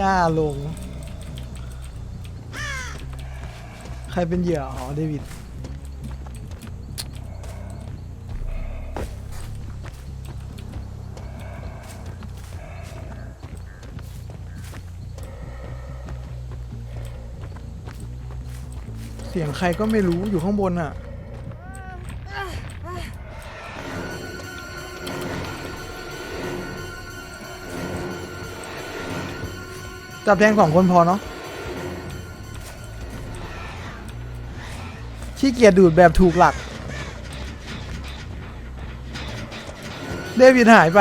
ย่าลง ใครเป็นเหยื่ออ๋อเดวิดเสียงใครก็ไม่รู้อยู่ข้างบนอะ จับแทงสองคนพอเนาะขี้เกียจดูดแบบถูกหลัก เดวิดหายไป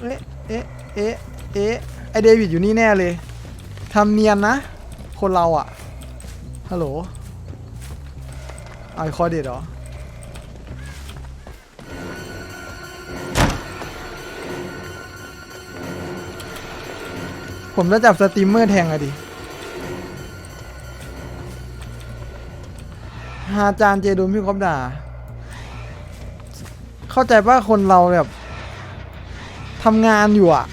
เอ๊ะ เอ๊ะ เอ๊ะ เอ๊ะ ไอเดวิดอยู่นี่แน่เลย ทำเนียนนะ คนเราอะฮัลโหลไอคอเด็ดเหรอผมจะจับสตรีมเมอร์แทงอะดิฮาจานเจโดนพี่คอบด่า เข้าใจว่าคนเราแบบทำงานอยู่อะ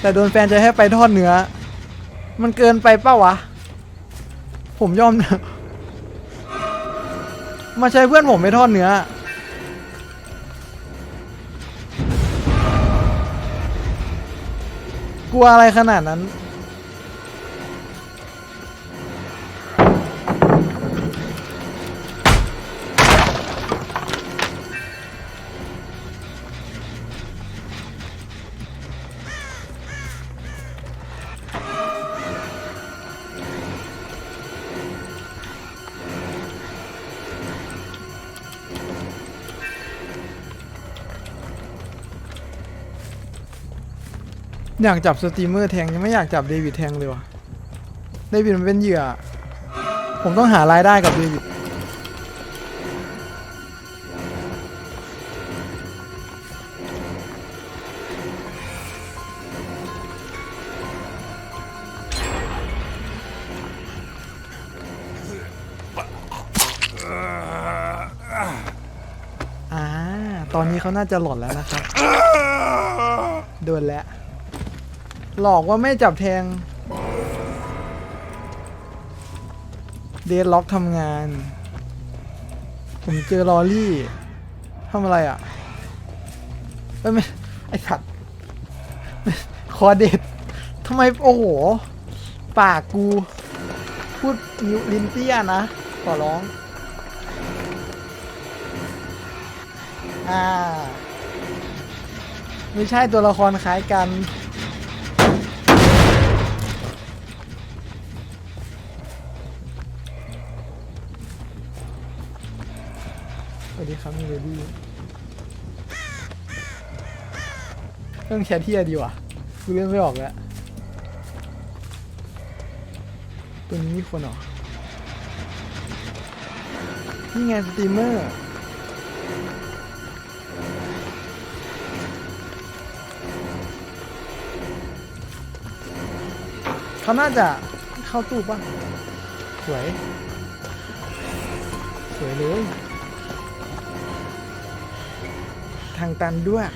แต่โดนแฟนจะให้ไปทอดเนื้อ มันเกินไปเป้าวะ ผมยอม มาใช้เพื่อนผมไม่ทอดเนื้อ กลัวอะไรขนาดนั้น อยากจับสตรีมเมอร์แทงยังไม่อยากจับเดวิดแทงเลยว่ะเดวิดมันเป็นเหยื่อ ผมต้องหารายได้กับเดวิดอ่าตอนนี้เขาน่าจะหลอนแล้วนะครับ โดนแล้ว หลอกว่าไม่จับแทง เดดล็อกทำงาน ผมเจอลอรี่ทำอะไรอะเอ้ยไม่ไอสัตว์คอเด็ดทำไม โอ้โห ปากกู พูดนิ้วลินเตี้ยนะ ขอร้อง อ่า ไม่ใช่ตัวละครคล้ายกัน ดีครับมีเบบี้เรื่องแชทเทียดีว่ะกูเล่นไม่ออกแล้ว ตัวนี้มีคนเหรอ นี่ไงสตรีมเมอร์ เขาน่าจะเข้าตู้ป่ะ สวย สวยเลย ทางตันด้วย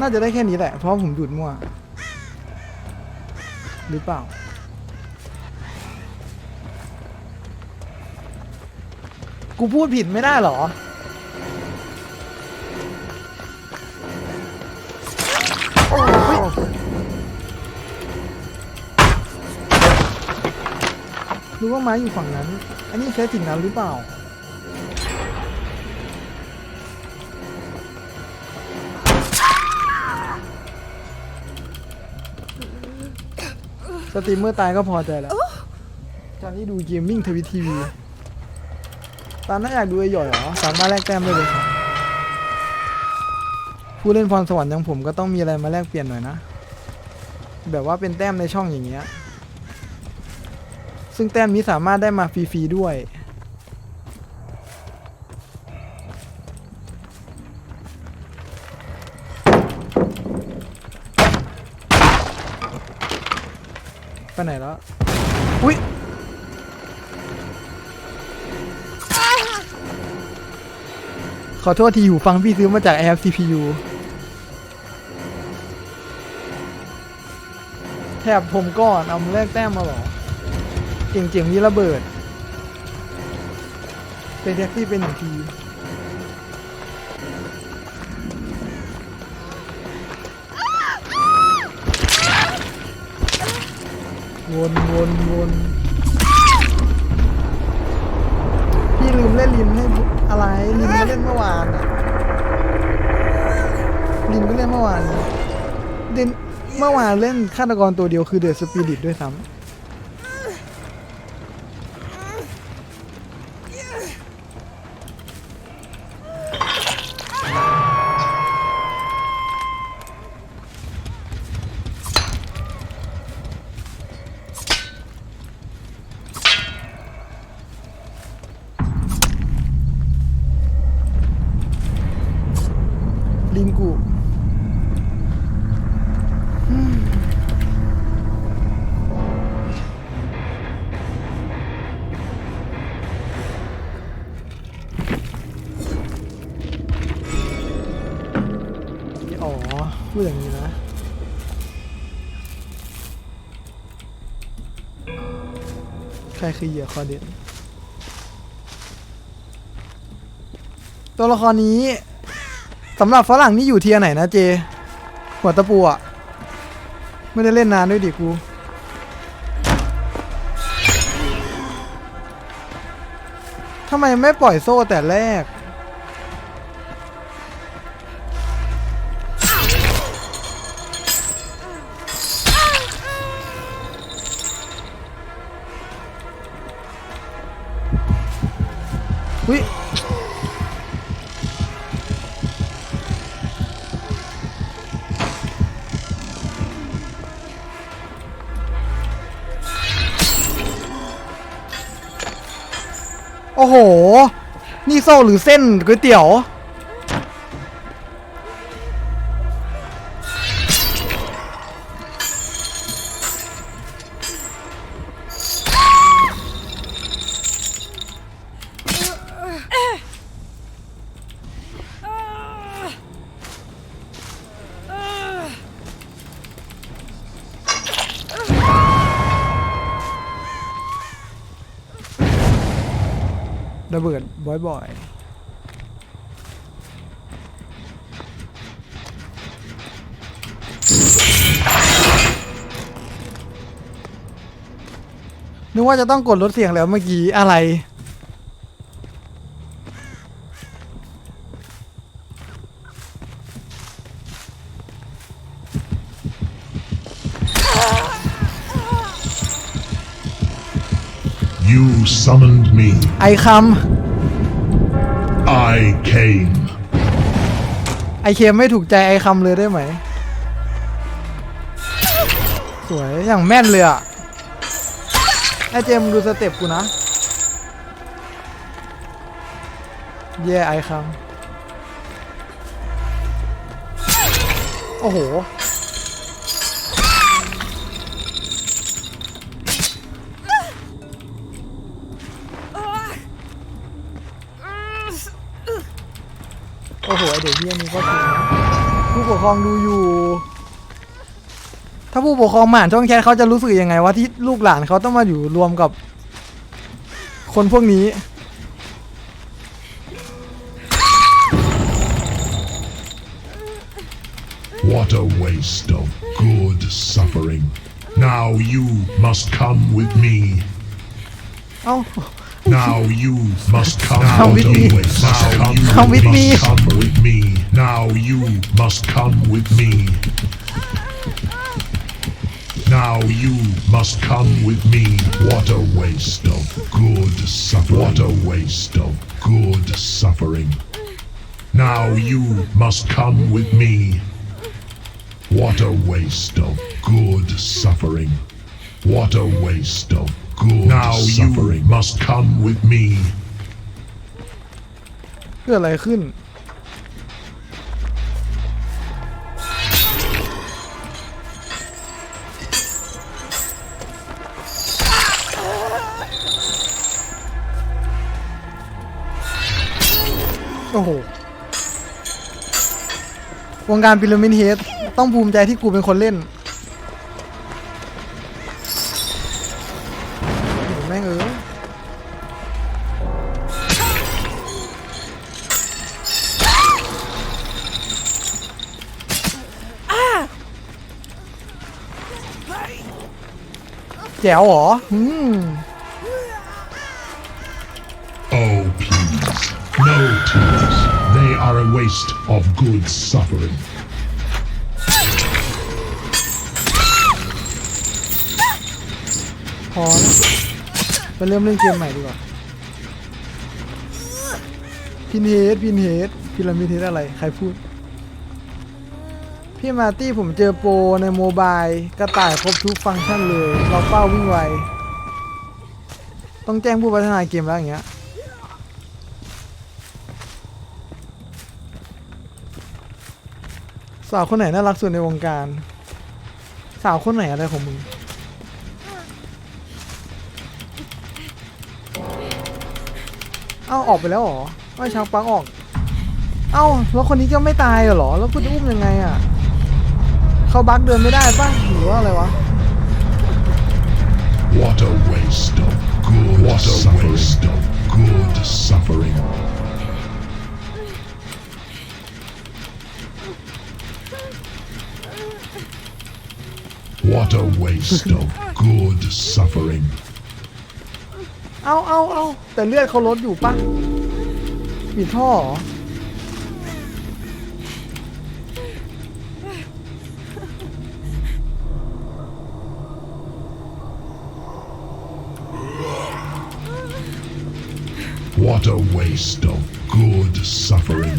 น่าจะได้แค่นี้แหละ เพราะผมดูดมั่ว หรือเปล่ากูพูดผิดไม่ได้หรอ รู้ว่าไม้อยู่ฝั่งนั้น อันนี้ใช้สิ่งนั้นหรือเปล่า สตรีมเมอร์ตายก็พอใจแล้ว ตอนนี้ดูเกมมิ่งทวิตทีวีตามน่าอยากดูไอ้หย่อยเหรอ สามารถแลกแต้มได้เลยครับผู้เล่นพรสวรรค์อย่างผมก็ต้องมีอะไรมาแลกเปลี่ยนหน่อยนะ แบบว่าเป็นแต้มในช่องอย่างเงี้ย ซึ่งแต้มนี้สามารถได้มาฟรีๆด้วย ไปไหนแล้ว อุ้ยขอโทษทีอยู่ฟังพี่ซื้อมาจาก AF CPU แถบผมก่อน เอาแลกแต้มมาหรอ เจ๋งๆนี้ระเบิดเป็นแท็กซี่เป็นหนึ่งทีวนวนวนพี่ลืมเล่นลินให้อะไรลินก็เล่นเมื่อวานอะลินก็เล่นเมื่อวานเล่นเมื่อวานเล่นฆาตกรตัวเดียวคือเดอะสปิริตด้วยซ้ำ พูดอย่างนี้นะใครคือเหยื่อคอเด่นตัวละครนี้สำหรับฝรั่งนี่อยู่เทียไหนนะเจ หัวตะปูอะไม่ได้เล่นนานด้วยดิกูทำไมไม่ปล่อยโซ่แต่แรก โอ้โห นี่โซ่หรือเส้นก๋วยเตี๋ยว ระเบิดบ่อยๆนึกว่าจะต้องกดลดเสียงแล้วเมื่อกี้อะไร You summoned me. ไอค I came. ำไอเคมไม่ถูกใจไอคำเลยได้ไหม สวยอย่างแม่นเลยอะไอเจมส์ดูสเต็ปกูนะ เย่ไอคำโอ้โห โอ้โหไอเด็กเฮี้ยนี่ก็คือผู้ปกครองดูอยู่ ถ้าผู้ปกครองมาอ่านช่องแชทเขาจะรู้สึกยังไงว่าที่ลูกหลานเขาต้องมาอยู่รวมกับ คนพวกนี้ What a waste of good suffering. Now you must come with me. เอ้า Now you must come Come with me. Now you Come with must me. come with me. Now you must come with me. Now you must come with me. What a waste of good suffering. What a waste of good suffering. Now you must come with me. What a waste of good suffering. What a waste of Good now suffering. you must come with me. เกิดออะไรขึ้น โอ้โห วงการพิรามิดเฮดต้องภูมิใจที่กูเป็นคนเล่น จ๋วเหรออืม Oh, please. No tears. They are a waste of good suffering. พอแล้วไปเริ่มเล่นเกมใหม่ดีกว่า พินเฮดพินเฮดพิรามิดเฮดอะไร ใครพูด พี่มาตี้ผมเจอโปรในโมบายกระต่ายครบทุกฟังก์ชันเลยเราเป้าวิ่งไว ต้องแจ้งผู้พัฒนาเกมแล้วอย่างเงี้ยสาวคนไหนน่ารักสุดในวงการ สาวคนไหนอะไรของมึงเอ้าออกไปแล้วเหรอไม่ช้างปังออก เอ้าแล้วคนนี้ก็ไม่ตายเหรอ แล้วกูจะอุ้มยังไงอะ เขาบักเดินไม่ได้ป่ะหรือว่าอะไรวะ What a waste of good What a waste of good suffering. What a waste of good suffering. เอ้าเอ้าเอ้าแต่เลือดเขาลดอยู่ป่ะมีท่อเหรอ What a waste of good suffering.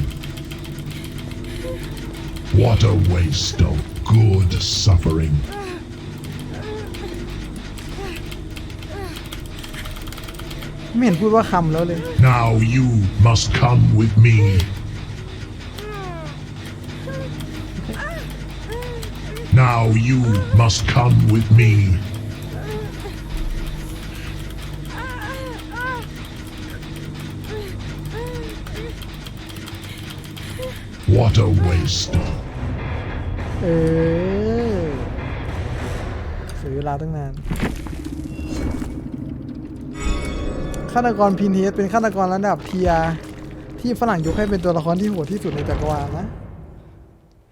What a waste of good suffering. ไม่เห็นพูดว่าคำแล้วเลย Now you must come with me. Now you must come with me. What a waste. เออเสียเวลาตั้งนานฆาตกรพินเฮดเป็นฆาตกรระดับเทียที่ฝรั่งยกให้เป็นตัวละครที่โหดที่สุดในจักรวาลนะ